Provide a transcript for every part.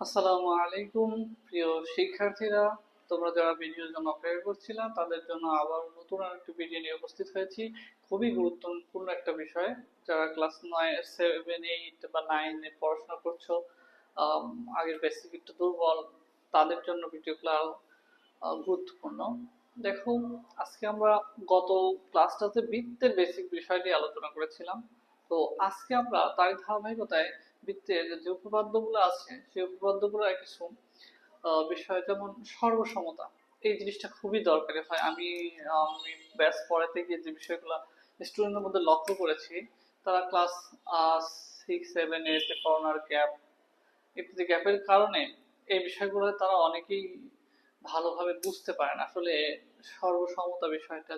আসসালামু আলাইকুম প্রিয় শিক্ষার্থীরা। তোমরা যারা ভিডিওর জন্য অপেক্ষা করছিলা তাদের জন্য আবার নতুন আরেকটি ভিডিও নিয়ে উপস্থিত হয়েছি। খুবই গুরুত্বপূর্ণ একটা বিষয়। যারা ক্লাস নয় সেভেন এইট বা নাইনে পড়াশোনা করছ আগের বেসিক একটু দুর্বল তাদের জন্য ভিডিও আহ, গুরুত্বপূর্ণ। দেখো আজকে আমরা গত ক্লাসটাতে বৃত্তের বেসিক বিষয় নিয়ে আলোচনা করেছিলাম। তো আজকে আমরা তার ধারাবাহিকতায় বৃত্তের যে উপপাদ্যগুলো আছে, সেই উপপাদ্যগুলো কিছু বিষয় যেমন সর্বসমতা, এই জিনিসটা খুবই দরকারি। হয়, আমি আমি ব্যাস পড়াতে গিয়ে যে বিষয়গুলো স্টুডেন্টের মধ্যে লক্ষ্য করেছি, তারা ক্লাস সিক্স সেভেন এইটে করোনার গ্যাপ ইত্যাদি গ্যাপের কারণে এই বিষয়গুলো তারা অনেকেই ভালোভাবে বুঝতে পারে না। আসলে সর্বসমতা বিষয়টা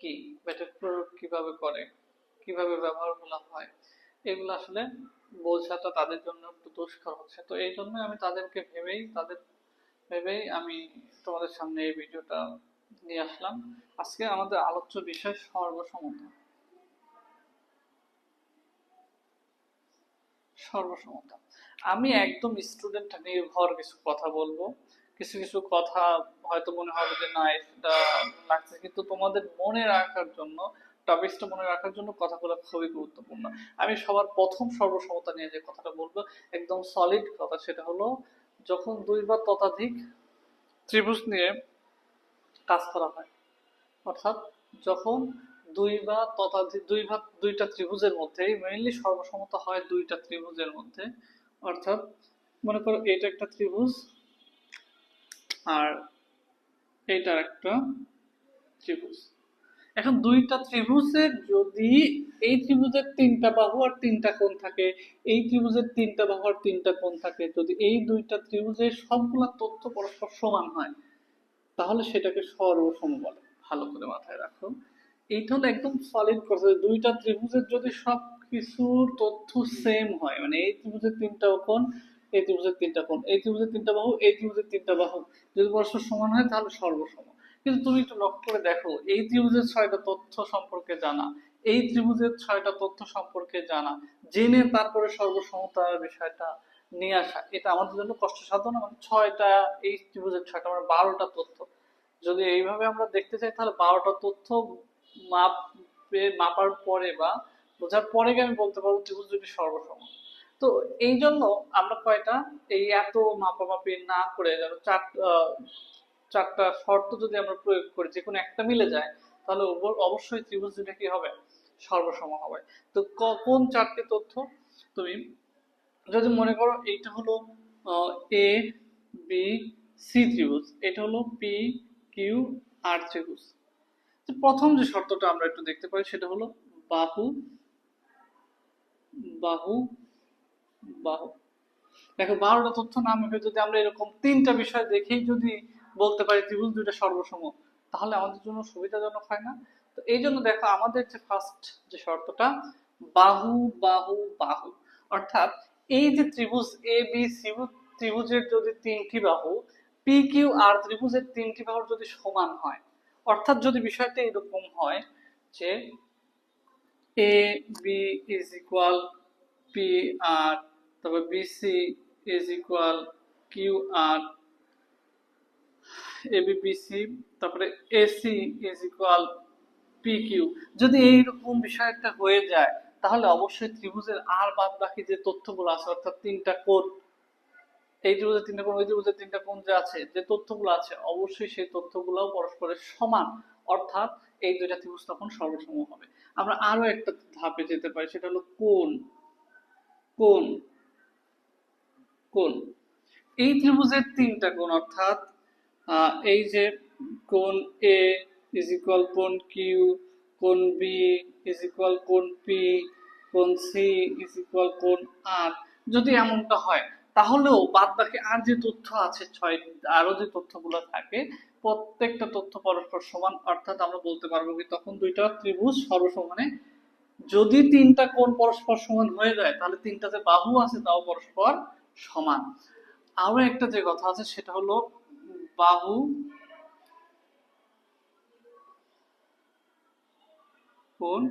কি? বা এটার প্রয়োগ কীভাবে করে? কীভাবে ব্যবহার করা হয়? এগুলো আসলে বোঝাটা তাদের জন্য একটু দুষ্কর হচ্ছে। তো এই জন্য আমি তাদেরকে ভেবেই, তাদের ভেবেই আমি তোমাদের সামনে এই ভিডিওটা নিয়ে আসলাম। আজকে আমাদের আলোচ্য বিষয় সর্বসমতা সর্বসমতা আমি একদম স্টুডেন্ট নির্ভর কিছু কথা বলব। কিছু কিছু কথা হয়তো মনে হবে যে, না, এটা লাগছে। কিন্তু তোমাদের মনে রাখার জন্য টপিকসটা মনে রাখার জন্য কথাগুলো খুবই গুরুত্বপূর্ণ। আমি সবার প্রথম সর্বসমতা নিয়ে যে কথাটা বলব, একদম সলিড কথা সেটা হলো, যখন দুই বা ততাধিক ত্রিভুজ নিয়ে কাজ করা হয়, অর্থাৎ যখন দুই বা ততাধিক, দুই বা দুইটা ত্রিভুজের মধ্যে মেইনলি সর্বসমতা হয় দুইটা ত্রিভুজের মধ্যে, অর্থাৎ মনে করো এটা একটা ত্রিভুজ আর এইটা একটা ত্রিভুজ। এখন দুইটা ত্রিভুজের যদি এই ত্রিভুজের তিনটা বাহু আর তিনটা কোণ থাকে, এই ত্রিভুজের তিনটা বাহু আর তিনটা কোণ থাকে, যদি এই দুইটা ত্রিভুজের সবগুলা তথ্য পরস্পর সমান হয়, তাহলে সেটাকে সর্বসম বলে। ভালো করে মাথায় রাখো। এইটা হলো একদম সলিড কথা দুইটা ত্রিভুজের যদি সব কিছুর তথ্য সেম হয় মানে এই ত্রিভুজের তিনটা কোণ, এই ত্রিভুজের তিনটা কোণ, এই ত্রিভুজের তিনটা বাহু, এই ত্রিভুজের তিনটা বাহু, যদি পরস্পর সমান হয়, তাহলে সর্বসম। কিন্তু তুমি একটু লক্ষ্য করে দেখো, এই ত্রিভুজের ছয়টা তথ্য সম্পর্কে জানা, এই ত্রিভুজের ছয়টা তথ্য সম্পর্কে জানা, জেনে তারপরে সর্বসমতার বিষয়টা নিয়ে আসা, এটা আমাদের জন্য কষ্টসাধ্য না মানে ছয়টা, এই ত্রিভুজের ছয়টা মানে বারোটা তথ্য। যদি এইভাবে আমরা দেখতে চাই, তাহলে বারোটা তথ্য মাপে, মাপার পরে বা বোঝার পরে আমি বলতে পারব ত্রিভুজ দুটি সর্বসম তো এই জন্য আমরা কয়টা, এই এত মাপামাপি না করে যেন চার চারটা শর্ত যদি আমরা প্রয়োগ করি যে কোনো একটা মিলে যায়, তাহলে অবশ্যই ত্রিভুজ দুটা কি হবে? সর্বসম হবে। তো কোন চারটি তথ্য? তুমি যদি মনে করো এইটা হলো এ, বি, সি ত্রিভুজ, এটা হলো পি, কিউ, আর ত্রিভুজ। প্রথম যে শর্তটা আমরা একটু দেখতে পাই, সেটা হলো বাহু বাহু বাহু। দেখো, বারোটা তথ্য নাম যদি আমরা এরকম তিনটা বিষয় দেখেই যদি বলতে পারি ত্রিভুজ দুইটা সর্বসম, তাহলে আমাদের জন্য সুবিধাজনক হয় না? তো এই জন্য দেখো আমাদের যে ফার্স্ট যে শর্তটা, বাহু বাহু বাহু, অর্থাৎ এই যে ত্রিভুজ এ বি সি ত্রিভুজের যদি তিনটি বাহু পি কিউ আর ত্রিভুজের তিনটি বাহুর যদি সমান হয়, অর্থাৎ যদি বিষয়টা এরকম হয় যে A B is equal P R তারপর BC is equal Q R ABBC তারপরে এসি ইজ ইকুয়াল যদি এইরকম বিষয় একটা হয়ে যায়, তাহলে অবশ্যই ত্রিভুজের আর বাদ বাকি যে তথ্যগুলো আছে, অর্থাৎ তিনটা কোণ, এই ত্রিভুজের তিনটা কোণ, ওই ত্রিভুজের তিনটা কোণ যে আছে, যে তথ্যগুলো আছে, অবশ্যই সেই পরস্পরের সমান, অর্থাৎ এই দুইটা ত্রিভুজ তখন সর্বসম হবে। আমরা আরও একটা ধাপে যেতে পারি, সেটা হলো কোণ। কোণ। কোণ। এই ত্রিভুজের তিনটা কোণ, অর্থাৎ এই যে কোন এ ইজ ইকুয়াল কোণ কিউ কোন বি ইজ ইকুয়াল কোণ পি কোন সি ইজ ইকুয়াল কোণ আর যদি এমনটা হয়, তাহলেও বাদ বাকি আর যে তথ্য আছে ছয় আরও যে তথ্যগুলো থাকে, প্রত্যেকটা তথ্য পরস্পর সমান, অর্থাৎ আমরা বলতে পারব কি তখন দুইটা ত্রিভুজ সর্বসমানে। যদি তিনটা কোণ পরস্পর সমান হয়ে যায়, তাহলে তিনটা যে বাহু আছে, তাও পরস্পর সমান। আরও একটা যে কথা আছে, সেটা হলো বাহু কোণ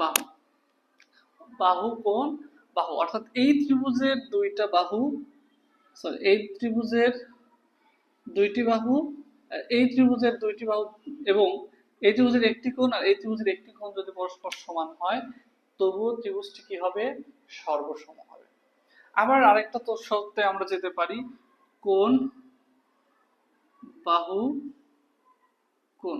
বাহু। বাহু কোণ বাহু। অর্থাৎ এই ত্রিভুজের দুইটা বাহু সরি এই ত্রিভুজের দুইটি বাহু এই ত্রিভুজের দুইটি বাহু এবং এই ত্রিভুজের একটি কোণ আর এই ত্রিভুজের একটি কোণ যদি পরস্পর সমান হয়, তবুও ত্রিভুজটি কি হবে? সর্বসম হবে। আবার আরেকটা তো সত্ত্বে আমরা যেতে পারি, কোণ বাহু কোণ।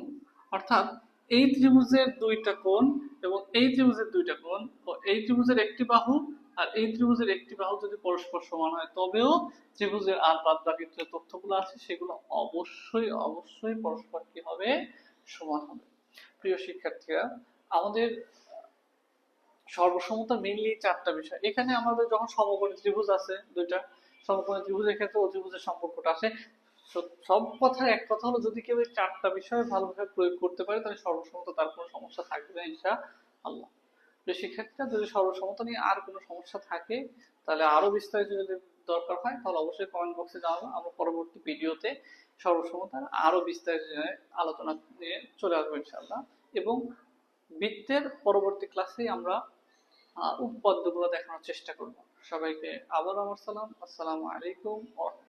অর্থাৎ এই ত্রিভুজের দুইটা কোণ এবং এই ত্রিভুজের দুইটা কোণ ও এই ত্রিভুজের একটি বাহু আর এই ত্রিভুজের একটি বাহু যদি পরস্পর সমান হয়, তবেও ত্রিভুজের আর বাদ বাকি যে তথ্যগুলো আছে, সেগুলো অবশ্যই অবশ্যই পরস্পর কি হবে? সমান হবে। প্রিয় শিক্ষার্থীরা, আমাদের সর্বসমতা মেইনলি চারটা বিষয়। এখানে আমাদের যখন সমকোণী ত্রিভুজ আছে দুইটা, সমকোণী ত্রিভুজের ক্ষেত্রে অতিভুজের সম্পর্কটা আসে সব- কথার এক কথা হলো, যদি কেউ এই চারটা বিষয় ভালোভাবে প্রয়োগ করতে পারে, তাহলে সর্বসমতা তার কোনো সমস্যা থাকবে না ইনশা আল্লাহ প্রিয় শিক্ষার্থীরা যদি সর্বসমতা নিয়ে আর কোনো সমস্যা থাকে, তাহলে আরও বিস্তারিত যদি দরকার হয়, তাহলে অবশ্যই কমেন্ট বক্সে জানাব। আমরা পরবর্তী ভিডিওতে সর্বসমতার আরও বিস্তারিত আলোচনা নিয়ে চলে আসব, ইনশাআল্লাহ। এবং বৃত্তের পরবর্তী ক্লাসে আমরা উপপাদ্যগুলো দেখানোর চেষ্টা করব। সবাইকে আবার আমার সালাম। আসসালামু আলাইকুম